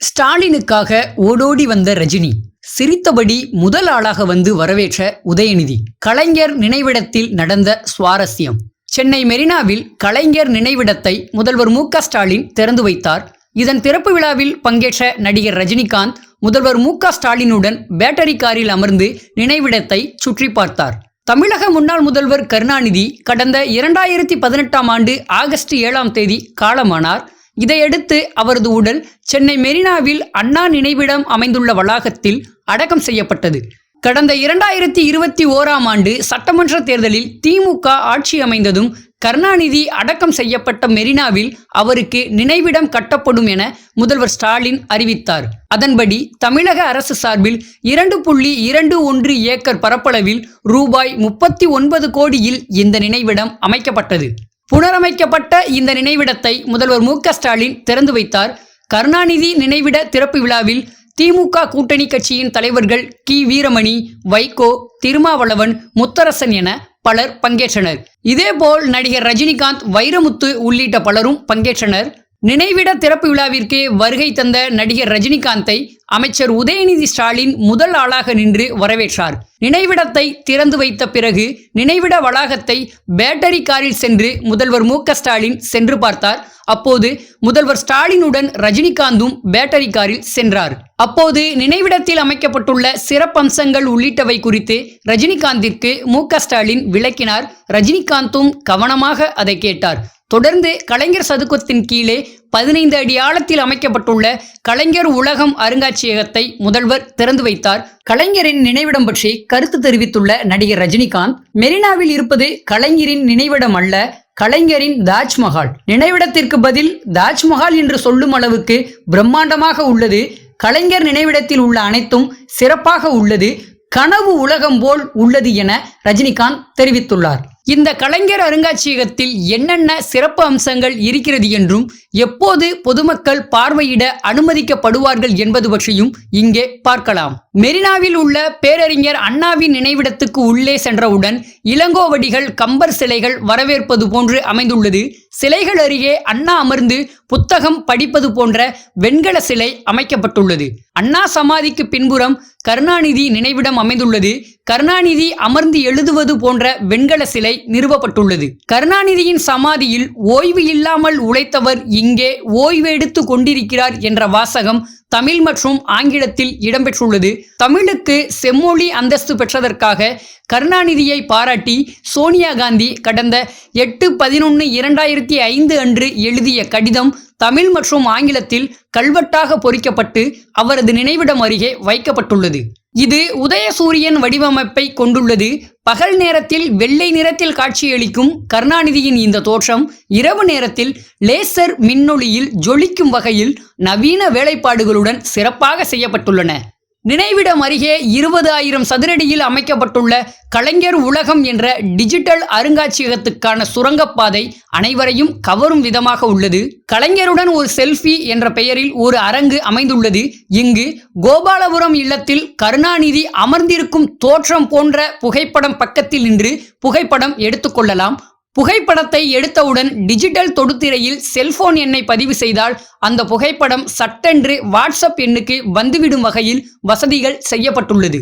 ஸ்டாலினுக்காக ஓடோடி வந்த ரஜினி சிரித்தபடி முதல் ஆளாக வந்து வரவேற்ற உதயநிதி. கலைஞர் நினைவிடத்தில் நடந்த சுவாரஸ்யம். சென்னை மெரினாவில் கலைஞர் நினைவிடத்தை முதல்வர் மு க ஸ்டாலின் திறந்து வைத்தார். இதன் திறப்பு விழாவில் பங்கேற்ற நடிகர் ரஜினிகாந்த் முதல்வர் மு க ஸ்டாலினுடன் பேட்டரி காரில் அமர்ந்து நினைவிடத்தை சுற்றி பார்த்தார். தமிழக முன்னாள் முதல்வர் கருணாநிதி கடந்த இரண்டாயிரத்தி பதினெட்டாம் ஆண்டு ஆகஸ்ட் ஏழாம் தேதி காலமானார். இதையடுத்து அவரது உடல் சென்னை மெரினாவில் அண்ணா நினைவிடம் அமைந்துள்ள வளாகத்தில் அடக்கம் செய்யப்பட்டது. கடந்த இரண்டாயிரத்தி இருபத்தி ஓராம் ஆண்டு சட்டமன்ற தேர்தலில் திமுக ஆட்சி அமைந்ததும் கருணாநிதி அடக்கம் செய்யப்பட்ட மெரினாவில் அவருக்கு நினைவிடம் கட்டப்படும் என முதல்வர் ஸ்டாலின் அறிவித்தார். அதன்படி தமிழக அரசு சார்பில் இரண்டு புள்ளி இரண்டு ஒன்று ஏக்கர் பரப்பளவில் ரூபாய் முப்பத்தி ஒன்பது கோடியில் இந்த நினைவிடம் அமைக்கப்பட்டது. புனரமைக்கப்பட்ட இந்த நினைவிடத்தை முதல்வர் மு ஸ்டாலின் திறந்து வைத்தார். கருணாநிதி நினைவிட திறப்பு விழாவில் திமுக கூட்டணி கட்சியின் தலைவர்கள் கி. வீரமணி வைகோ திருமாவளவன் முத்தரசன் என பலர் பங்கேற்றனர். இதேபோல் நடிகர் ரஜினிகாந்த் வைரமுத்து உள்ளிட்ட பலரும் பங்கேற்றனர். நினைவிட திறப்பு விழாவிற்கு வருகை தந்த நடிகர் ரஜினிகாந்தை அமைச்சர் உதயநிதி ஸ்டாலின் முதல் ஆளாக நின்று வரவேற்றார். நினைவிடத்தை திறந்து வைத்த பிறகு நினைவிட வளாகத்தை பேட்டரி காரில் சென்று முதல்வர் மு ஸ்டாலின் சென்று பார்த்தார். அப்போது முதல்வர் ஸ்டாலினுடன் ரஜினிகாந்தும் பேட்டரி காரில் சென்றார். அப்போது நினைவிடத்தில் அமைக்கப்பட்டுள்ள சிறப்பம்சங்கள் உள்ளிட்டவை குறித்து ரஜினிகாந்திற்கு மு ஸ்டாலின் விளக்கினார். ரஜினிகாந்தும் கவனமாக அதை கேட்டார். தொடர்ந்து கலைஞர் சதுக்கத்தின் கீழே பதினைந்து அடி ஆழத்தில் அமைக்கப்பட்டுள்ள கலைஞர் உலகம் அருங்காட்சியகத்தை முதல்வர் திறந்து வைத்தார். கலைஞரின் நினைவிடம் பற்றி கருத்து தெரிவித்துள்ள நடிகர் ரஜினிகாந்த் மெரினாவில் இருப்பது கலைஞரின் நினைவிடம் அல்ல கலைஞரின் தாஜ்மஹால். நினைவிடத்திற்கு பதில் தாஜ்மஹால் என்று சொல்லும் அளவுக்கு பிரம்மாண்டமாக உள்ளது. கலைஞர் நினைவிடத்தில் உள்ள அனைத்தும் சிறப்பாக உள்ளது. கனவு உலகம் போல் உள்ளது என ரஜினிகாந்த் தெரிவித்துள்ளார். இந்த கலைஞர் அருங்காட்சியகத்தில் என்னென்ன சிறப்பு அம்சங்கள் இருக்கிறது என்றும் எப்போது பொதுமக்கள் பார்வையிட அனுமதிக்கப்படுவார்கள் என்பது பற்றியும் இங்கே பார்க்கலாம். மெரினாவில் உள்ள பேரறிஞர் அண்ணாவின் நினைவிடத்துக்கு உள்ளே சென்றவுடன் இளங்கோவடிகள் கம்பர் சிலைகள் வரவேற்பது போன்று அமைந்துள்ளது. சிலைகள் அருகே அண்ணா அமர்ந்து புத்தகம் படிப்பது போன்ற வெண்கல சிலை அமைக்கப்பட்டுள்ளது. அண்ணா சமாதிக்கு பின்புறம் கருணாநிதி நினைவிடம் அமைந்துள்ளது. கருணாநிதி அமர்ந்து எழுதுவது போன்ற வெண்கல சிலை நிறுவப்பட்டுள்ளது. கருணாநிதியின் சமாதியில் ஓய்வு இல்லாமல் உழைத்தவர் இங்கே ஓய்வெடுத்து கொண்டிருக்கிறார் என்ற வாசகம் தமிழ் மற்றும் ஆங்கிலத்தில் இடம்பெற்றுள்ளது. தமிழுக்கு செம்மொழி அந்தஸ்து பெற்றதற்காக கருணாநிதியை பாராட்டி சோனியா காந்தி கடந்த எட்டு பதினொன்று இரண்டாயிரத்தி ஐந்து அன்று எழுதிய கடிதம் தமிழ் மற்றும் ஆங்கிலத்தில் கல்வெட்டாக பொறிக்கப்பட்டு அவரது நினைவிடம் அருகே வைக்கப்பட்டுள்ளது. இது உதயசூரியன் வடிவமைப்பை கொண்டுள்ளது. பகல் நேரத்தில் வெள்ளை நிறத்தில் காட்சியளிக்கும் கருணாநிதியின் இந்த தோற்றம் இரவு நேரத்தில் லேசர் மின்னொளியில் ஜொலிக்கும் வகையில் நவீன வேலைப்பாடுகளுடன் சிறப்பாக செய்யப்பட்டுள்ளன. நினைவிடம் அருகே இருபது ஆயிரம் சதுரடியில் அமைக்கப்பட்டுள்ள கலைஞர் உலகம் என்ற டிஜிட்டல் அருங்காட்சியகத்துக்கான சுரங்கப்பாதை அனைவரையும் கவரும் விதமாக உள்ளது. கலைஞருடன் ஒரு செல்ஃபி என்ற பெயரில் ஒரு அரங்கு அமைந்துள்ளது. இங்கு கோபாலபுரம் இல்லத்தில் கருணாநிதி அமர்ந்திருக்கும் தோற்றம் போன்ற புகைப்படம் பக்கத்தில் நின்று புகைப்படம் எடுத்துக்கொள்ளலாம் புகைப்படத்தை எடுத்தவுடன் டிஜிட்டல் தொடுதிரையில் செல்போன் எண்ணை பதிவு செய்தால் அந்த புகைப்படம் சட்டென்று வாட்ஸ்அப் எண்ணுக்கு வந்துவிடும் வகையில் வசதிகள் செய்யப்பட்டுள்ளது.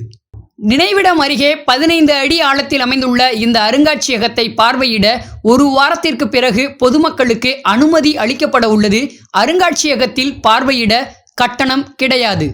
நினைவிடம் அருகே பதினைந்து அடி ஆழத்தில் அமைந்துள்ள இந்த அருங்காட்சியகத்தை பார்வையிட ஒரு வாரத்திற்கு பிறகு பொதுமக்களுக்கு அனுமதி அளிக்கப்பட உள்ளது. அருங்காட்சியகத்தில் பார்வையிட கட்டணம் கிடையாது.